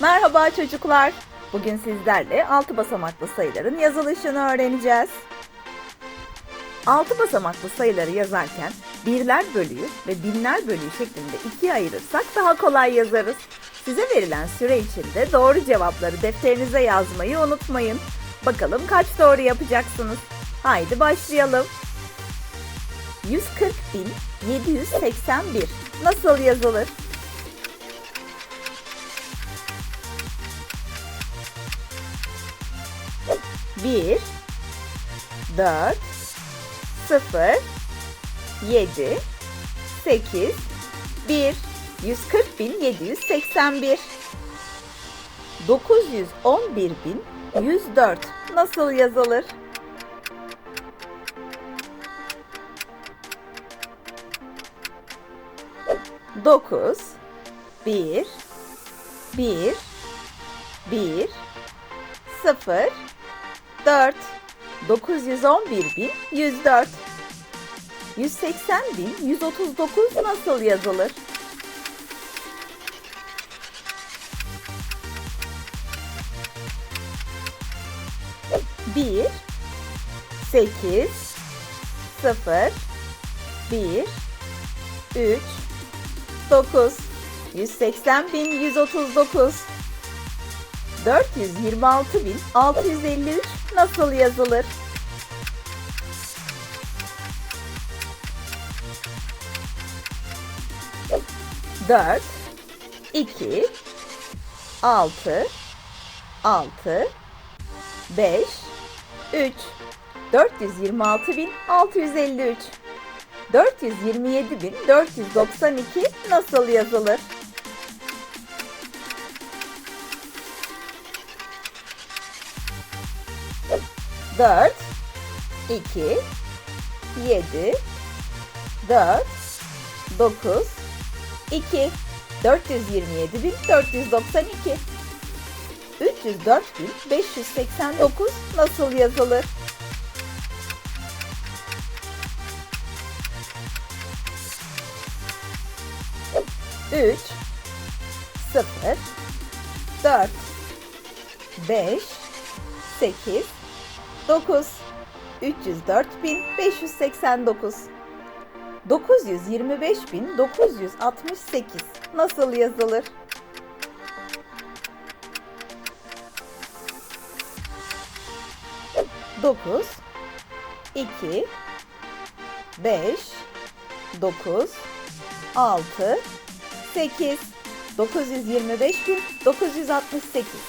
Merhaba çocuklar. Bugün sizlerle 6 basamaklı sayıların yazılışını öğreneceğiz. 6 basamaklı sayıları yazarken birler bölüğü ve binler bölüğü şeklinde ikiye ayırırsak daha kolay yazarız. Size verilen süre içinde doğru cevapları defterinize yazmayı unutmayın. Bakalım kaç doğru yapacaksınız? Haydi başlayalım. 140.781 nasıl yazılır? 1 4 0 7 8 1 140.781 911.104 nasıl yazılır? Dokuz, bir, bir, bir, sıfır, 4 911 bin 104 180 bin 139 nasıl yazılır? Bir, sekiz, sıfır, bir, üç, dokuz, yüz seksen bin yüz otuz dokuz. 426.653 nasıl yazılır? Dört, iki, altı, altı, beş, üç, 426.653 427.492 nasıl yazılır? 4 2 7 4 9 2 427.492 304.589 nasıl yazılır? Üç, sıfır, dört, beş, sekiz, 9 304.589 925.968 nasıl yazılır? Dokuz, iki, beş, dokuz, altı, sekiz, dokuz yüz yirmi beş bin dokuz yüz altmış sekiz.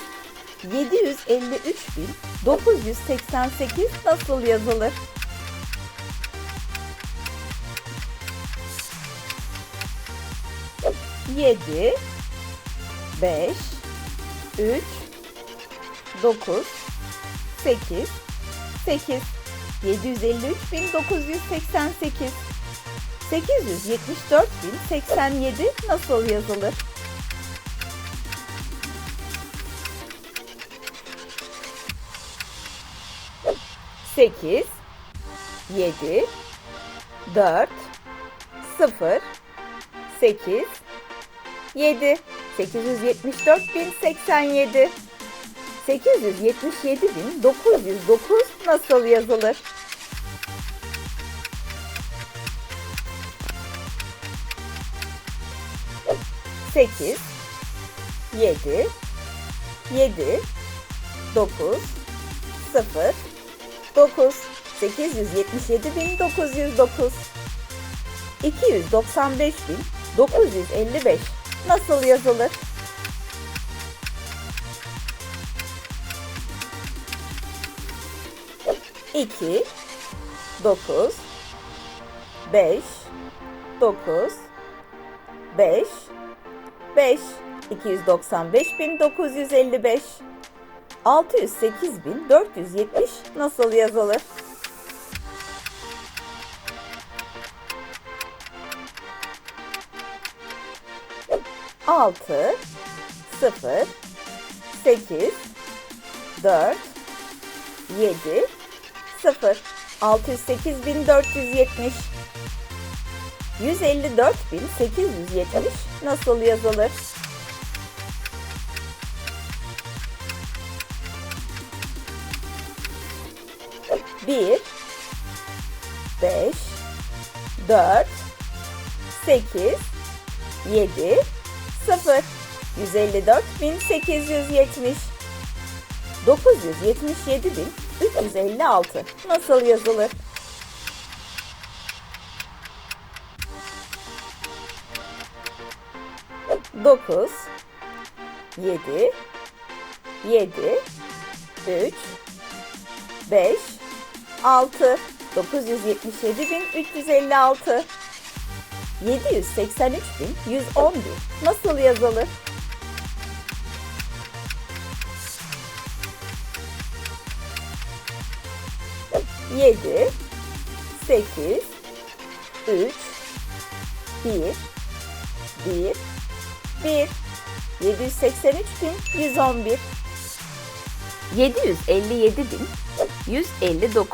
753.988 nasıl yazılır? Yedi, beş, üç, dokuz, sekiz, sekiz, yedi yüz elli üç bin dokuz yüz seksen sekiz, sekiz yüz yetmiş dört bin seksen yedi nasıl yazılır? 8 7 4 0 8 7 874.087 877.909 nasıl yazılır? Sekiz, yedi, yedi, dokuz, sıfır, 9 877.909 295.955 nasıl yazılır? İki, dokuz, beş, dokuz, beş, beş, iki yüz doksan beş bin dokuz yüz elli beş. 608.470 nasıl yazılır? Altı, sıfır, sekiz, dört, yedi, sıfır, altı yüz sekiz bin dört yüz yetmiş. 154.870 nasıl yazılır? 1 5 4 8 7 0 154.870 977.356 nasıl yazılır? Dokuz, yedi, yedi, üç, beş, altı, dokuz yüz yetmiş yedi bin üç yüz elli altı, yedi yüz seksen üç bin yüz on bir. Nasıl yazılır? Yedi, sekiz, üç, bir, bir, bir, yedi yüz seksen üç bin yüz on bir, 757.159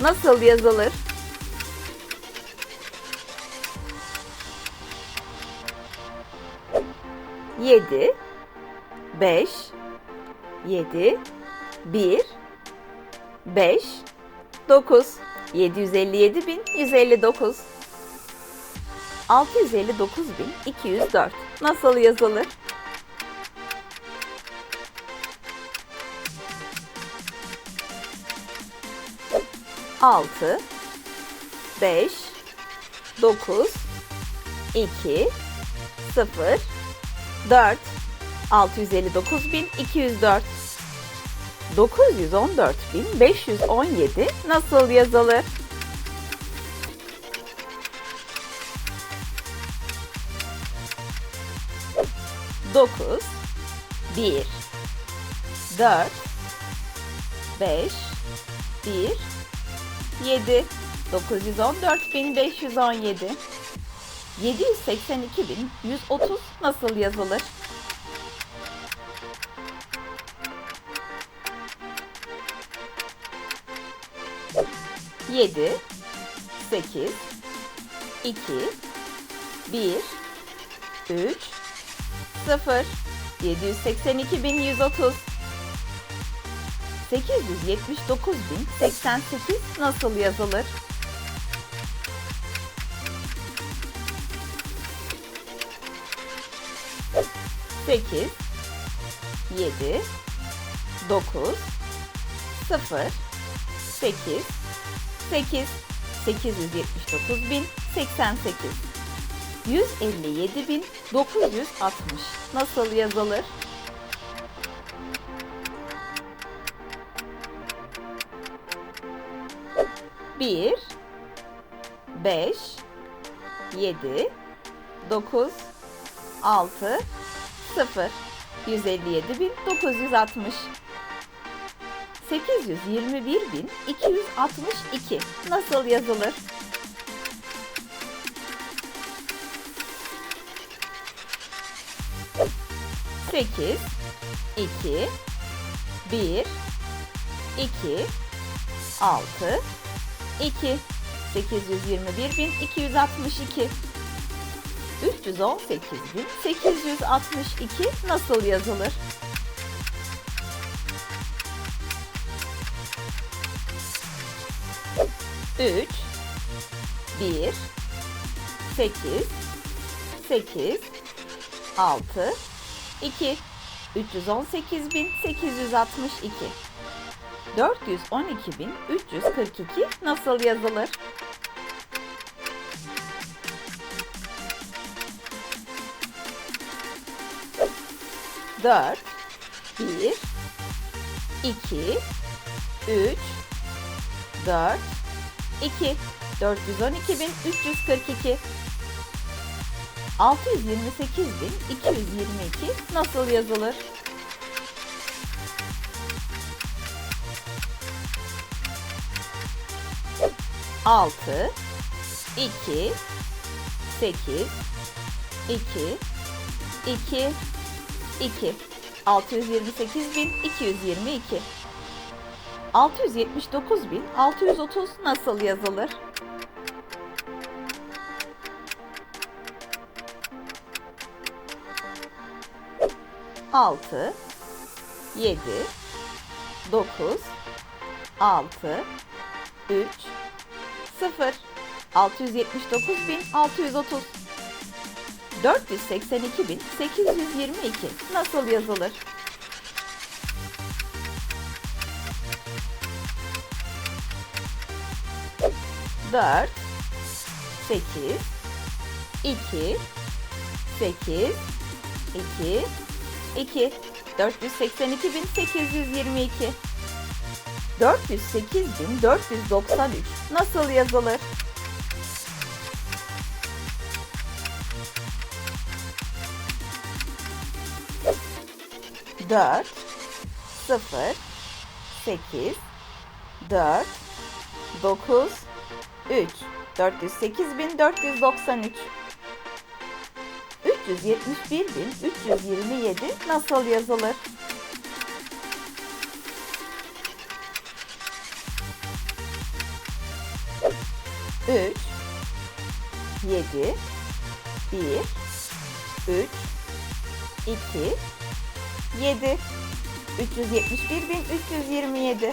nasıl yazılır? Yedi, beş, yedi, bir, beş, dokuz, yedi yüz elli yedi bin yüz elli dokuz, altı yüz elli dokuz bin iki yüz dört. Nasıl yazılır? 6 5 9 2 0 4 659.204 914.517 nasıl yazılır? Dokuz, bir, dört, beş, bir, yedi, dokuz yüz on dört bin beş yüz on yedi, yedi yüz seksen iki bin yüz otuz 879.088 nasıl yazılır? Sekiz, yedi, dokuz, sıfır, sekiz, sekiz, sekiz yüz yetmiş dokuz bin seksen sekiz, yüz elli yedi bin dokuz yüz altmış nasıl yazılır? 1 5 7 9 6 0 157.960 821.262 nasıl yazılır? Sekiz, iki, bir, iki, altı, iki, sekiz yüz yirmi bir bin iki yüz altmış iki, üç yüz on sekiz bin sekiz yüz altmış iki 412.342 nasıl yazılır? Dört, bir, iki, üç, dört, 2 412.342 628.222 nasıl yazılır? Altı, iki, sekiz, iki, iki, iki. Altı yüz yirmi sekiz bin iki yüz yirmi iki. 679.630 nasıl yazılır? Altı, yedi, dokuz, altı, 3 0 679.630 482.822 nasıl yazılır? Dört, sekiz, iki, sekiz, iki, iki. 482.822 408.493 nasıl yazılır? Dört, sıfır, sekiz, dört, dokuz, üç. 408.493 371.327 nasıl yazılır? Üç, yedi, bir, üç, iki, yedi. 371.327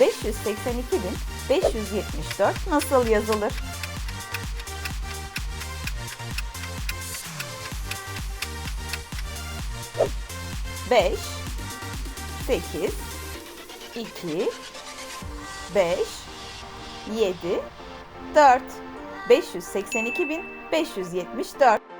582.574 nasıl yazılır? Beş, sekiz, iki, beş, yedi, dört. 582.574